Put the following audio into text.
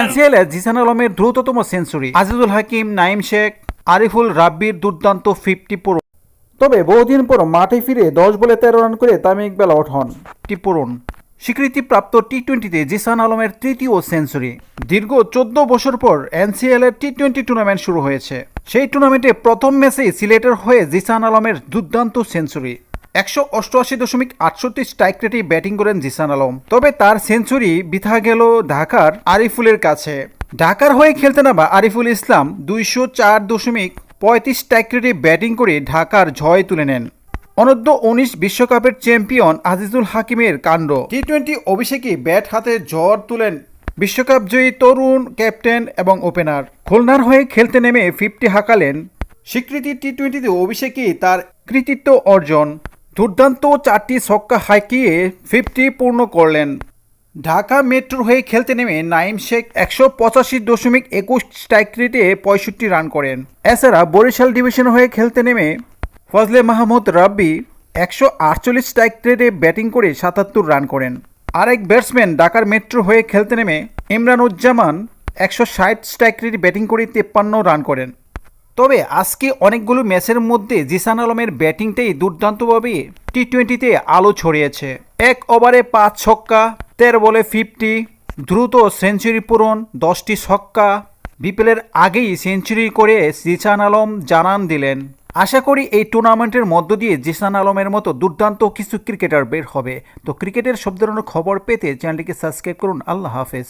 NCL Zishan আলমের দ্রুততম century. Azizul Hakim Naim Sheikh Ariful রাব্বির দুর্দান্ত ফিফটি পূরণ। তবে বহুদিন পর মাঠে ফিরে দশ বলে তেরো রান করে তামিম ইকবাল আউট হন। টি পূরণ। স্বীকৃতিপ্রাপ্ত টি টোয়েন্টিতে জিসান আলমের তৃতীয় সেঞ্চুরি। দীর্ঘ চোদ্দ বছর পর এনসিএল এর টি টোয়েন্টি টুর্নামেন্ট শুরু হয়েছে। সেই টুর্নামেন্টে প্রথম ম্যাচেই সিলেটের হয়ে জিসান আলমের দুর্দান্ত সেঞ্চুরি। একশো অষ্টআশি দশমিক আটষট্টি স্ট্রাইক রেটে ব্যাটিং করেন জিসান আলম। তবে তার সেঞ্চুরি বিথা গেল ঢাকার আরিফুলের কাছে। ঢাকার হয়ে খেলতে নামা আরিফুল ইসলাম দুইশো চার দশমিক পঁয়ত্রিশ স্ট্রাইক রেটে ব্যাটিং করে ঢাকার জয় তুলে নেন। অনূর্ধ্ব উনিশ বিশ্বকাপের চ্যাম্পিয়ন আজিজুল হাকিমের কাণ্ড। টি টোয়েন্টি অভিষেকে ব্যাট হাতে ঝড় তুলেন বিশ্বকাপ জয়ী তরুণ ক্যাপ্টেন এবং ওপেনার খুলনার হয়ে খেলতে নেমে ফিফটি হাঁকালেন। স্বীকৃতি টি টোয়েন্টিতে অভিষেকে তার কৃতিত্ব অর্জন। দুর্দান্ত চারটি ছক্কা হাঁকিয়ে ফিফটি পূর্ণ করলেন। ঢাকা মেট্রোর হয়ে খেলতে নেমে নাইম শেখ একশো পঁচাশি দশমিক একুশ স্ট্রাইক রেটে পঁয়ষট্টি রান করেন। এছাড়া বরিশাল ডিভিশন হয়ে খেলতে নেমে ফজলে মাহমুদ রাব্বি একশো আটচল্লিশ স্ট্রাইক রেটে ব্যাটিং করে সাতাত্তর রান করেন। আরেক ব্যাটসম্যান ঢাকার মেট্রো হয়ে খেলতে নেমে ইমরান উজ্জামান একশো ষাট স্ট্রাইক রেটে ব্যাটিং করে তেপ্পান্ন রান করেন। তবে আজকে অনেকগুলো ম্যাচের মধ্যে জিসান আলমের ব্যাটিংটাই দুর্দান্তভাবে টি টোয়েন্টিতে আলো ছড়িয়েছে। এক ওভারে পাঁচ ছক্কা, তেরো বলে ফিফটি, দ্রুত সেঞ্চুরি পূরণ, দশটি ছক্কা। বিপিএলের আগেই সেঞ্চুরি করে জিসান আলম জানান দিলেন, আশা করি এই টুর্নামেন্টের মধ্য দিয়ে জিসান আলমের মতো দুর্দান্ত কিছু ক্রিকেটার বের হবে। তো ক্রিকেটের সব ধরনের খবর পেতে চ্যানেলটিকে সাবস্ক্রাইব করুন। আল্লাহ হাফেজ।